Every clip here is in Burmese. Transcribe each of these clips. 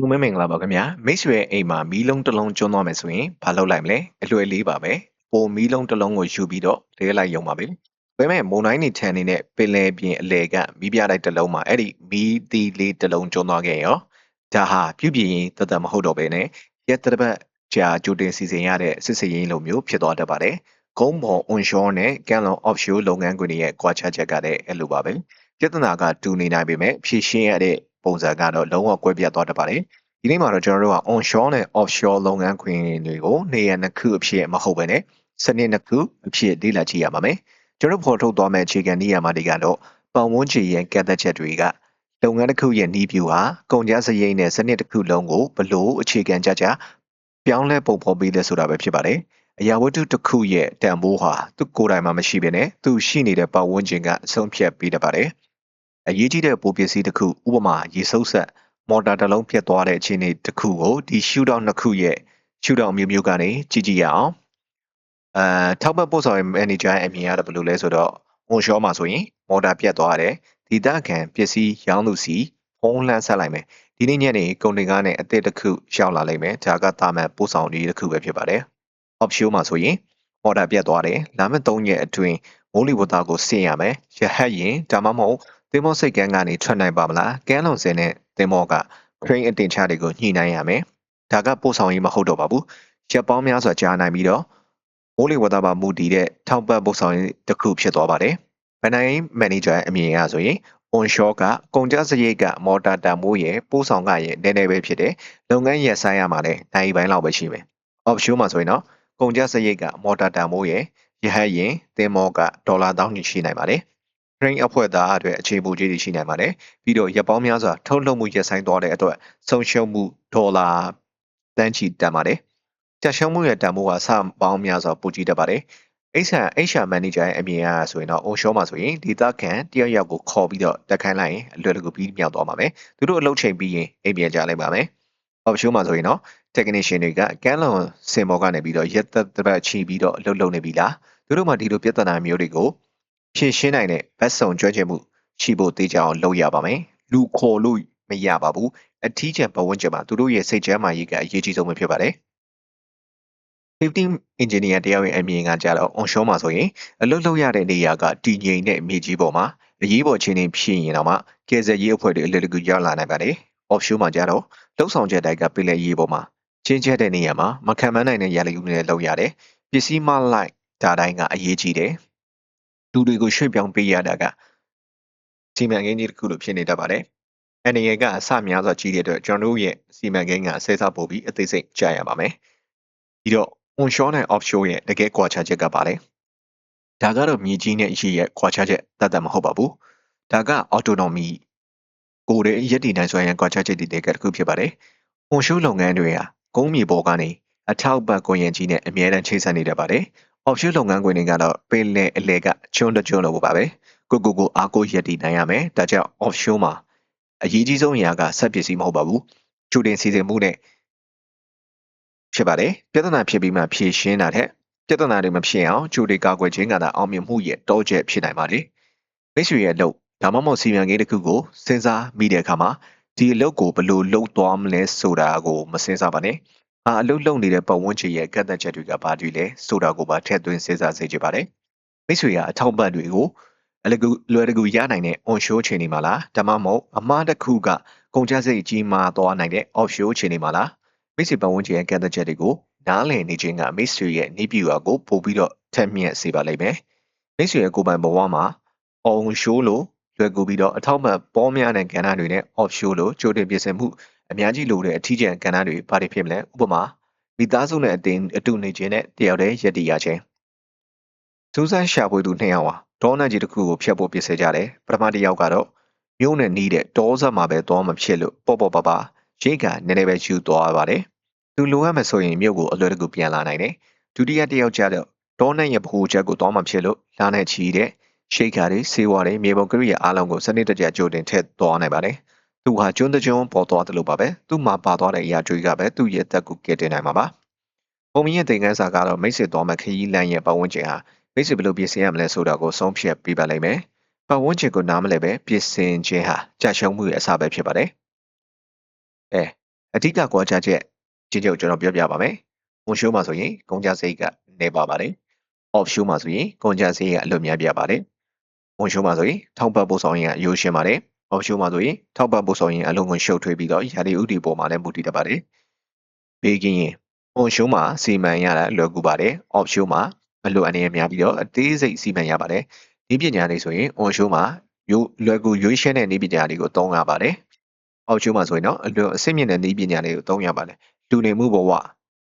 လူမဲမင်္ဂလာပါခင်ဗျာမိတ်ဆွေအိမ်မှာမီးလုံးတစ်လုံးကျွန်းသွားမယ်ဆိုရင်ဘာလုပ်လိုက်မလဲအလွယ်လေးပါပဲပိုမီးလုံးတစ်လုံးကိုယူပြီးတော့လဲလိုက်ရုံပါပဲဒါပေမဲ့မုံတိုင်းနေထန်နေတဲ့ပင်လယ်ပြင်အလဲကမီးပြတိုက်တစ်လုံးမှာအဲ့ဒီမီးသီးလေးတစ်လုံးကျွန်းသွားခဲ့ရောဒါဟာပြုပြင်ရင်တသက်မဟုတ်တော့ဘဲနဲ့ရက်တစ်ပတ်ကြာကြိုတင်စီစဉ်ရတဲ့စစ်စရေးလိုမျိုးဖြစ်သွားတတ်ပါတယ်ဂုံးပေါ် onshore နဲ့ Canlon offshore လုပ်ငန်းခွင်တွေရဲ့ကွာခြားချက်ကလည်းအဲ့လိုပါပဲပြဿနာကတူနေနိုင်ပေမဲ့ဖြည့်ရှင်းရတဲ့ ပုံစံကတော့လုံးဝကွဲပြားသွားတတ်ပါတယ်။ဒီနေ့မှာတော့ကျွန်တော်တို့က onshore နဲ့ offshore လုပ်ငန်းခွင်တွေကိုနေရာနှစ်ခုအဖြစ်မဟုတ်ဘဲနဲ့စနစ်နှစ်ခုအဖြစ်လေ့လာကြည့်ရပါမယ်။ကျွန်တော်ဖော်ထုတ်သွားမယ့်အခြေခံနည်းရမှာတွေကတော့ပတ်ဝန်းကျင်ရဲ့ကန့်သက်ချက်တွေကလုပ်ငန်းတစ်ခုရဲ့နီးပြူဟာကုန်ကျစရိတ်နဲ့စနစ်တစ်ခုလုံးကိုဘလို့အခြေခံကြကြပြောင်းလဲပုံဖော်ပေးလဲဆိုတာပဲဖြစ်ပါတယ်။အရာဝတ္ထုတစ်ခုရဲ့တန်ဖိုးဟာသူ့ကိုယ်တိုင်မှမရှိဘဲနဲ့သူရှိနေတဲ့ပတ်ဝန်းကျင်ကအဆုံးဖြတ်ပေးတတ်ပါတယ်။ အရေးကြီးတဲ့ပိုပစ္စည်းတစ်ခုဥပမာရေဆုပ်ဆက်မော်တာတစ်လုံးပြတ်သွားတဲ့အခြေအနေတစ်ခုကိုဒီ shootout နှစ်ခုရဲ့ shootout မျိုးမျိုးကနေကြည့်ကြည့်ရအောင်အဲထောက်ပတ်ပို့ဆောင်ရေး manager ရဲ့အမြင်ရတယ်ဘယ်လိုလဲဆိုတော့ onshore မှာဆိုရင်မော်တာပြတ်သွားတယ်ဒီတခံပစ္စည်းရောင်းလို့စီဖုံးလှမ်းဆက်လိုက်မယ်ဒီနေ့ညနေကုန်တင်ကားနဲ့အသစ်တစ်ခုရောက်လာလိမ့်မယ်ဒါကတာမန်ပို့ဆောင်ရေးတစ်ခုပဲဖြစ်ပါတယ် offshore မှာဆိုရင်မော်တာပြတ်သွားတယ်လာမယ့်3ရက်အတွင်းမိုးလေဝသကိုဆင်ရမယ်ရဟတ်ရင်ဒါမှမဟုတ် သင်္ဘောစိတ်ကမ်းကနေထွက်နိုင်ပါမလားကမ်းလွန်စင်နဲ့သင်္ဘောက crane အတင်ချတွေကိုညှိနှိုင်းရမယ်ဒါကပို့ဆောင်ရေးမဟုတ်တော့ပါဘူးရက်ပေါင်းများစွာကြာနိုင်ပြီးတော့မိုးလေဝသပါမူတည်တဲ့ထောက်ပံ့ပို့ဆောင်ရေးတစ်ခုဖြစ်သွားပါတယ်ဘန်နိုင်မန်နေဂျာအမြင်အရဆိုရင် onshore ကကုန်ကျစရိတ်ကမော်တာတန်မိုးရဲ့ပို့ဆောင်ကရဲ့နည်းနည်းပဲဖြစ်တယ်လုပ်ငန်းရက်ဆိုင်ရမှာလည်းနိုင်ပိုင်းလောက်ပဲရှိမယ် offshore မှာဆိုရင်တော့ကုန်ကျစရိတ်ကမော်တာတန်မိုးရဲ့ရဟတ်ရင်သင်္ဘောကဒေါ်လာတောင်းညရှိနိုင်ပါတယ် train အဖွဲ့သားအတွက်အခြေပိုကြီးတွေရှိနိုင်ပါတယ်ပြီးတော့ရက်ပေါင်းများစွာထုတ်လုပ်မှုရပ်ဆိုင်းသွားတဲ့အတွက်ဆုံးရှုံးမှုဒေါ်လာတန်းချီတန်ပါတယ်တက်ရှုံးမှုရဲ့တန်ဖိုးကစပေါင်းများစွာပိုကြီးတတ်ပါတယ်အိဆန်အိရှာမန်နေဂျာရဲ့အမြင်အရဆိုရင်တော့ onshore မှာဆိုရင်ဒေတာခန်တယောက်ယောက်ကိုခေါ်ပြီးတော့တက်ခိုင်းလိုက်ရင်အလွယ်တကူပြီးမြောက်သွားပါမယ်သူတို့အလုပ်ချိန်ပြီးရင်အိမ်ပြန်ကြလိုက်ပါမယ် offshore မှာဆိုရင်တော့ technician တွေကကမ်းလွန်စင်ပေါ်ကနေပြီးတော့ရက်သက်တစ်ပတ်ချီပြီးတော့အလုပ်လုပ်နေပြီလားသူတို့မှဒီလိုပြဿနာမျိုးတွေကို ဖြည့်ရှင်းနိုင်တဲ့ဘက်ဆောင်ကြွချင်မှုရှိဖို့တေးကြအောင်လုပ်ရပါမယ်လူခေါ်လို့မရပါဘူးအထီးကျန်ဘဝန်းကျင်မှာသူတို့ရဲ့စိတ်ချမ်းသာရေးကအရေးကြီးဆုံးပဲဖြစ်ပါတယ် safety engineer တယောက်ရဲ့အမြင်ကကြတော့ onshore မှာဆိုရင်အလုပ်လုပ်ရတဲ့နေရာကတည်ငြိမ်တဲ့မြေကြီးပေါ်မှာအရေးပေါ်အခြေအနေဖြစ်ရင်တော့မှကယ်ဆယ်ရေးအဖွဲ့တွေအလွယ်တကူရောက်လာနိုင်ပါတယ် offshore မှာကြတော့လှုပ်ဆောင်ချက်တိုက်ကပြည်လဲရေးပေါ်မှာချင်းချက်တဲ့နေရာမှာမခံမနိုင်တဲ့ရာလီဥနဲ့လောက်ရတယ်ပစ္စည်းမလိုက်ဒါတိုင်းကအရေးကြီးတယ် လူတွေကိုရွှေ့ပြောင်းပေးရတာကစီမံကိန်းကြီးတစ်ခုလိုဖြစ်နေတတ်ပါတယ်။အနေရကအစများစွာကြီးတဲ့အတွက်ကျွန်တော်တို့ရဲ့စီမံကိန်းကဆဲစားပို့ပြီးအသေးစိတ်ကြားရပါမယ်။ပြီးတော့ onshore နဲ့ offshore ရဲ့တကယ်ကွာခြားချက်ကပါလေ။ဒါကတော့မြေကြီးနဲ့အရှိရဲ့ကွာခြားချက်တတ်တတ်မဟုတ်ပါဘူး။ဒါက autonomy ကိုယ်ရဲ့ရည်တည်နိုင်စွာရဲ့ကွာခြားချက်တွေတကယ်တစ်ခုဖြစ်ပါတယ်။ onshore လုပ်ငန်းတွေဟာကုန်းမြေပေါ်ကနေအထောက်ပံ့ကိုရင်ကြီးနဲ့အမြဲတမ်းချိတ်ဆက်နေတတ်ပါတယ်။ offshore လုပ်ငန်းခွင်တွေကတော့ပင်လယ်အလဲကကျွန်းတကျွန်းလိုပါပဲကိုကိုကိုအားကိုရည်တည်နိုင်ရမယ်ဒါကြောင့် offshore မှာအရေးကြီးဆုံးအရာကဆက်ပစ္စည်းမဟုတ်ပါဘူးကျူတင်စီစဉ်မှုနဲ့ဖြစ်ပါတယ်ပြဿနာဖြစ်ပြီးမှဖြေရှင်းတာထက်ပြဿနာတွေမဖြစ်အောင်ကျူတွေကာကွယ်ခြင်းကသာအောင်မြင်မှုရဲ့တောချက်ဖြစ်နိုင်ပါတယ်မိတ်ဆွေရဲ့အလုပ်ဒါမှမဟုတ်စီမံကိန်းတစ်ခုကိုစဉ်းစားမိတဲ့အခါမှာဒီအလုပ်ကိုဘယ်လိုလုပ်သွားမလဲဆိုတာကိုမစဉ်းစားပါနဲ့ အာအလုပ်လုပ်နေတဲ့ပတ်ဝန်းကျင်ရဲ့ကန့်သတ်ချက်တွေကဘာတွေလဲဆိုတာကိုပါထည့်သွင်းစဉ်းစားစေချင်ပါတယ်မိတ်ဆွေကအထောက်ပံ့တွေကိုအလကူလွယ်တကူရနိုင်တဲ့ onshore ခြေနေမှာလားဒါမှမဟုတ်အမှားတစ်ခုကကုန်ကျစရိတ်ကြီးမားသွားနိုင်တဲ့ offshore ခြေနေမှာလားမိတ်ဆွေပတ်ဝန်းကျင်ရဲ့ကန့်သတ်ချက်တွေကိုနားလည်နေခြင်းကမိတ်ဆွေရဲ့နေပြူအကိုပို့ပြီးတော့ထက်မြက်စေပါလိမ့်မယ်မိတ်ဆွေရဲ့ကိုယ်ပိုင်ဘဝမှာ onshore လို့လွယ်ကူပြီးတော့အထောက်ပံ့ပေါ်များတဲ့ကဏ္ဍတွေနဲ့ offshore လို့ကြိုတင်ပြင်ဆင်မှု အများကြီးလိုတဲ့အထီးကျန်ကဏ္ဍတွေဘာတွေဖြစ်မလဲဥပမာမိသားစုနဲ့အတင်းအတူနေခြင်းနဲ့တယောက်တည်းရည်တည်ရခြင်းစူးစမ်းရှာဖွေသူနှစ်ယောက်ဟာဒေါနကြီးတစ်ခုကိုဖျက်ဖို့ပြင်ဆင်ကြတယ်ပထမတစ်ယောက်ကတော့မြို့နဲ့နီးတဲ့တောဆက်မှာပဲသွားမဖြစ်လို့ပေါ့ပေါ့ပါပါရိတ်ကနည်းနည်းပဲယူသွားပါတယ်သူလိုအပ်မှဆိုရင်မြို့ကိုအလွယ်တကူပြန်လာနိုင်တယ်ဒုတိယတစ်ယောက်ကျတော့တောနဲ့ရဲ့ဗဟိုချက်ကိုသွားမှဖြစ်လို့လာနဲ့ချီတဲ့ရှိတ်ကားတွေဆေးဝါးတွေမြေပုံကရိယာအားလုံးကိုစနစ်တကျကြိုတင်ထည့်သွားနိုင်ပါတယ် သူဟာကျွန်းတကျွန်းပေါ်သွားတယ်လို့ပါပဲသူ့မှာပါသွားတဲ့အရာတွေကပဲသူ့ရဲ့တက်ကိုကယ်တင်နိုင်မှာပါပုံမြင့်သင်ခန်းစာကတော့မိတ်ဆွေတော်မှခရီးလမ်းရဲ့ပတ်ဝန်းကျင်ဟာမိတ်ဆွေဘယ်လိုပြင်ဆင်ရမလဲဆိုတာကိုဆုံးဖြတ်ပေးပါလိမ့်မယ်။ပတ်ဝန်းကျင်ကိုနားမလဲပဲပြင်ဆင်ခြင်းဟာကြာရှုံးမှုရဲ့အစပဲဖြစ်ပါတယ်။အဲအဓိကကွာခြားချက်ချင်းချုပ်ကျွန်တော်ပြောပြပါမယ် onshore မှာဆိုရင်ကုန်ကျစရိတ်ကနေပါပါတယ် offshore မှာဆိုရင်ကုန်ကျစရိတ်ကအလွန်များပြားပါတယ် onshore မှာဆိုရင်ထောက်ပံ့ပို့ဆောင်ရေးကအရိုးရှင်းပါတယ် offshore မှာဆိုရင်ထောက်ပံ့ပို့ဆောင်ရေးအလုံးကိုရှုပ်ထွေးပြီးတော့ရာသီဥတုပေါ်မှာလည်းမူတည်တတ်ပါတယ်ဘေးကင်းရင် onshore မှာစီမံရတာလွယ်ကူပါတယ် offshore မှာအလိုအနေနဲ့များပြီးတော့အသေးစိတ်စီမံရပါတယ်ဒီပညာတွေဆိုရင် onshore မှာရိုးလွယ်ကူရွေးရှင်းတဲ့နည်းပညာတွေကိုသုံးရပါတယ် offshore မှာဆိုရင်တော့အလွန်အဆင့်မြင့်တဲ့နည်းပညာတွေကိုသုံးရပါတယ်လူနေမှုဘဝ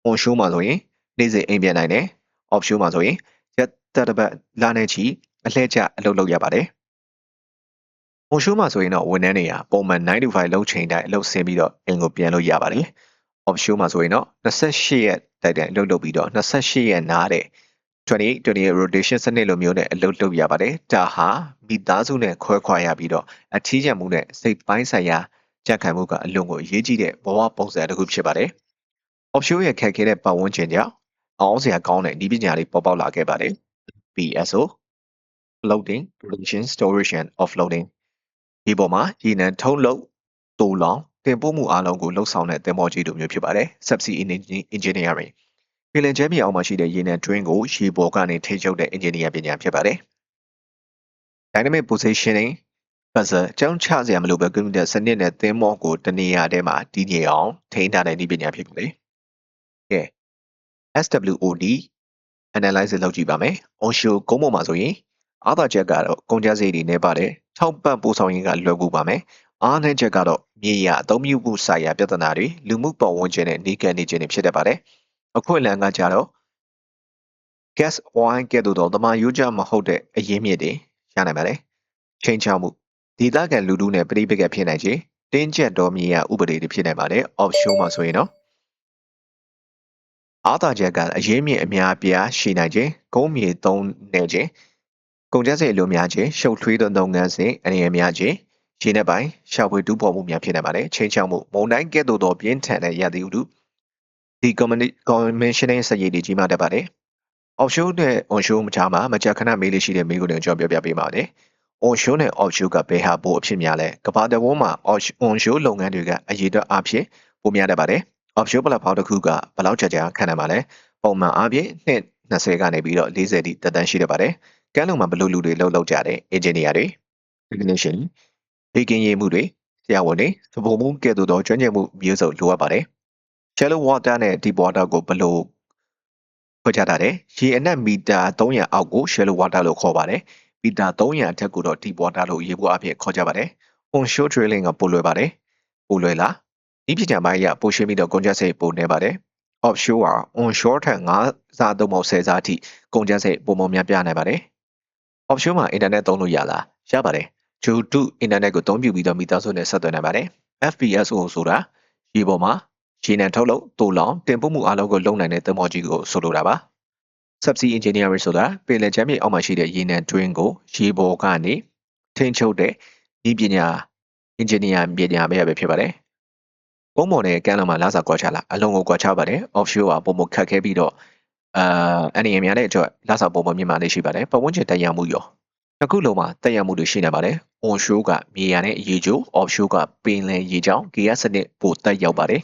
onshore မှာဆိုရင်နေ့စဉ်အိမ်ပြန်နိုင်တယ် offshore မှာဆိုရင်ရက်သက်တစ်ပတ်လနဲ့ချီအလှည့်ကျအလုပ်လုပ်ရပါတယ် onshore မှာဆိုရင်တော့ဝန်ထမ်းတွေကပုံမှန်9 to 5လုပ်ချိန်တိုင်းအလုပ်ဆင်းပြီးတော့အိမ်ကိုပြန်လို့ရပါတယ် offshore မှာဆိုရင်တော့28ရက်တိုက်တိုင်းအလုပ်လုပ်ပြီးတော့28ရက်နားတဲ့28 28 rotation စနစ်လိုမျိုးနဲ့အလုပ်လုပ်ရပါတယ်ဒါဟာမိသားစုနဲ့ခွဲခွာရပြီးတော့အထီးကျန်မှုနဲ့စိတ်ပိုင်းဆိုင်ရာကြက်ခံမှုကအလွန်ကိုအရေးကြီးတဲ့ဘဝပုံစံတစ်ခုဖြစ်ပါတယ် offshore ရဲ့ခက်ခဲတဲ့ပတ်ဝန်းကျင်ကြောင့်အောင်စရာကောင်းတဲ့ဒီပညာတွေပေါ်ပေါက်လာခဲ့ပါတယ် PSO floating production storage and offloading ဒီပေါ်မှာရေနံထုတ်လုပ်တူလောင်တင်ပို့မှုအားလုံးကိုလှုပ်ဆောင်တဲ့သင်္ဘောကြီးတို့မျိုးဖြစ်ပါတယ် subsea engineering engineering ပင်လယ်ကျဲမြေအောက်မှာရှိတဲ့ရေနံ drain ကိုရေပေါ်ကနေထိချုပ်တဲ့ engineer ပညာဖြစ်ပါတယ် dynamic positioning puzzle ကြောင်းချစရာမလိုပဲကွန်ပျူတာစနစ်နဲ့သင်္ဘောကိုတနေရာထဲမှာတည်ငြိမ်အောင်ထိန်းထားတဲ့ဒီပညာဖြစ်ပါတယ် ကဲ SWOD analysis လုပ်ကြည့်ပါမယ် onshore ကုန်းပေါ်မှာဆိုရင်အားသာချက်ကတော့ကုန်ကျစရိတ်တွေနဲ့ပါတယ် ထောက်ပံ့ပို့ဆောင်ရေးကလွယ်ကူပါမယ်အားနည်းချက်ကတော့မြေယာအသုံးပြုမှုဆိုင်ရာပြဿနာတွေလူမှုပတ်ဝန်းကျင်နဲ့နေကန်နေခြင်းတွေဖြစ်တတ်ပါတယ်အခွင့်အလမ်းကကြတော့ gas wine ကဲ့သို့သောတမန်ရိုးကျမဟုတ်တဲ့အရင်းမြစ်တွေရနိုင်ပါတယ်ချိန်ချောက်မှုဒေသခံလူထုနဲ့ပြည်ပကဖြစ်နိုင်ခြင်းတင်းကျပ်တော်မြေယာဥပဒေတွေဖြစ်နိုင်ပါတယ် offshore မှာဆိုရင်တော့အားသာချက်ကအရင်းမြစ်အများပြားရှိနိုင်ခြင်းကုန်းမြေသုံးနေခြင်း ကုန်ကျစရိတ်လိုများခြင်းရှုပ်ထွေးသောလုပ်ငန်းစဉ်အနေအများခြင်းရေနက်ပိုင်းရှာဖွေတူးဖော်မှုများဖြစ်နိုင်ပါတယ်ချိန်ချောက်မှုမုန်တိုင်းကဲ့သို့သောပြင်းထန်တဲ့ရာသီဥတုဒီ commissioning စရိတ်တွေကြီးမားတတ်ပါတယ် offshore နဲ့ onshore မခြားမှာမကြာခဏမေးလို့ရှိတဲ့မေးခွန်းတွေကိုကျွန်တော်ပြောပြပေးပါမယ်။ onshore နဲ့ offshore ကဘယ်ဟာပိုအဖြစ်များလဲ။ကမ္ဘာတဝန်းမှာ onshore လုပ်ငန်းတွေကအရေးအတွက်အဖြစ်ပိုများတတ်ပါတယ်။ offshore platform တစ်ခုကဘယ်လောက်ကြာကြာခံနိုင်ပါလဲ။ပုံမှန်အားဖြင့်နှစ်20ကနေပြီးတော့40တိတက်တန်းရှိတတ်ပါတယ်။ ကမ်းလွန်မှာဘယ်လိုလူတွေလှုပ်လှုပ်ကြတယ်။ engineer တွေ technician ဒေကင်းရေးမှုတွေဆရာဝန်တွေသဘောမှုကဲ့သို့သောကျွမ်းကျင်မှုမျိုးစုံလိုအပ်ပါတယ်။ shallow water နဲ့ deep water ကိုဘယ်လိုခွဲခြားထားတယ်။ရေအနက်မီတာ300အောက်ကို shallow water လို့ခေါ်ပါတယ်။မီတာ300အထက်ကိုတော့ deep water လို့ရေပေါ်အဖြစ်ခေါ်ကြပါတယ်။ onshore drilling ကပိုလွယ်ပါတယ်။ပိုလွယ်လား။ဒီပညာပိုင်းအရပိုရှင်းပြီးတော့ကုန်ကျစရိတ်ပိုနေပါတယ်။ offshore က onshore ထက်9စားသုံးပုံ10စားအထိကုန်ကျစရိတ်ပုံမှန်များပြနိုင်ပါတယ်။ offshore မှာ internet သုံးလို့ရလား။ရပါတယ်။ဂျိုတု internet ကိုသုံးပြုပြီးတော့မိသားစုနဲ့ဆက်သွယ်နိုင်ပါတယ်။ FPSO ဆိုတာရေပေါ်မှာရေနံထုတ်လုပ်တူလောင်တင်ပို့မှုအားလုံးကိုလုပ်နိုင်တဲ့သင်္ဘောကြီးကိုဆိုလိုတာပါ subsea engineering ဆိုတာပင်လယ်ချမ်းမြေအောက်မှာရှိတဲ့ရေနံ drain ကိုရေပေါ်ကနေထိန်းချုပ်တဲ့ဤပညာ engineer ပညာပဲပဲဖြစ်ပါတယ်ပုံပေါ်နဲ့ကမ်းလွန်မှာလာစာကွာချလာအလုံးကိုကွာချပါတယ် offshore ကပုံမခတ်ခဲပြီးတော့ အာအနေအများတဲ့အတွက်လာစာပုံပေါ်မြင်မာလေးရှိပါတယ်ပတ်ဝန်းကျင်တက်ရောက်မှုရောတစ်ခုလုံးမှာတက်ရောက်မှုတွေရှိနေပါတယ် onshore ကမြေယာနဲ့ရေချိုး offshore ကပင်လယ်ရေကြောင်း gas စနစ်ပိုတက်ရောက်ပါတယ်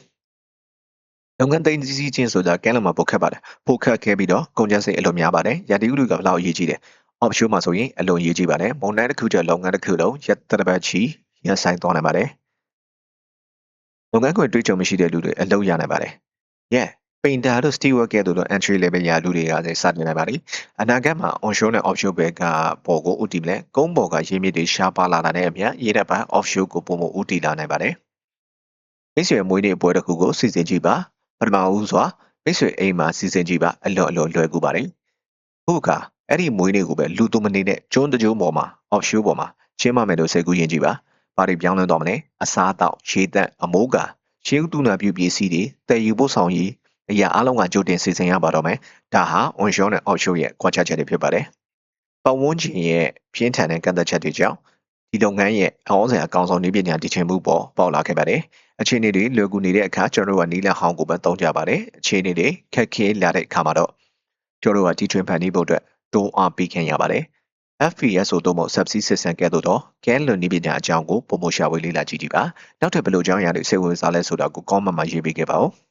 လုပ်ငန်းသိမ်းစည်းခြင်းဆိုတာကဲလမှာပိုခက်ပါတယ်ပိုခက်ခဲပြီးတော့ကုန်ကျစရိတ်အလွန်များပါတယ်ရာသီဥတုကဘယ်လောက်အရေးကြီးတယ် offshore မှာဆိုရင်အလွန်အရေးကြီးပါတယ်မုန်တိုင်းတစ်ခုကျော်လုပ်ငန်းတစ်ခုလုံးရက်တရပတ်ချီရဆိုင်သွားနိုင်ပါတယ်လုပ်ငန်းခွင်တွေးကြုံမရှိတဲ့လူတွေအလုပ်ရနိုင်ပါတယ် yeah ပိန်တာတို့ steward ကဲ့သို့သော entry level ရာလူတွေကစစတင်နိုင်ပါတယ်အနာဂတ်မှာ onshore နဲ့ offshore ဘက်ကပေါ်ကိုဥတည်မလဲကုန်းပေါ်ကရင်းမြစ်တွေရှားပါလာတာနဲ့အမျှရေတပ်ပိုင်း offshore ကိုပုံမဥတည်လာနိုင်ပါတယ်မိတ်ဆွေမွေးနေ့ပွဲတစ်ခုကိုစီစဉ်ကြည့်ပါပထမဦးစွာမိတ်ဆွေအိမ်မှာစီစဉ်ကြည့်ပါအလွန်အလွန်လွယ်ကူပါတယ်ခုအခါအဲ့ဒီမွေးနေ့ကိုပဲလူသူမနေတဲ့ကျွန်းတကြိုးပေါ်မှာ offshore ပေါ်မှာရှင်းမမယ်လို့စိတ်ကူးရင်ကြည့်ပါဘာတွေပြောင်းလဲသွားမလဲအစားအသောက်ရေသက်အမိုးကာရှင်းဥတုနာပြုပစ္စည်းတွေတည်ယူပို့ဆောင်ရေး အရာအလုံးကကြိုတင်စီစဉ်ရပါတော့မယ်။ဒါဟာ onshore နဲ့ offshore ရဲ့ခွာခြားချက်တွေဖြစ်ပါတယ်။ပတ်ဝန်းကျင်ရဲ့ပြင်းထန်တဲ့ကန့်သတ်ချက်တွေကြောင့်ဒီလုပ်ငန်းရဲ့အအောင်ဆိုင်အကောင်ဆုံးနည်းပညာတည်ချင်မှုပေါ်ပေါက်လာခဲ့ပါတယ်။အခြေအနေတွေလွယ်ကူနေတဲ့အခါကျွန်တော်တို့ကနီလဟောင်းကိုပဲသုံးကြပါတယ်။အခြေအနေတွေခက်ခဲလာတဲ့အခါမှာတော့ကျွန်တော်တို့ကတီထွင်ဖန်တီးဖို့အတွက်တွန်းအားပေးခင်ရပါတယ်။ FPS ဆိုတော့မဟုတ် subsea system ကဲ့သို့သောကဲလွန်နည်းပညာအကြောင်းကိုပုံမရှာဝေးလေ့လာကြည့်ကြည့်ပါ။နောက်ထပ်ဘယ်လိုအကြောင်းအရာတွေစိတ်ဝင်စားလဲဆိုတာကို comment မှာရေးပေးခဲ့ပါဦး။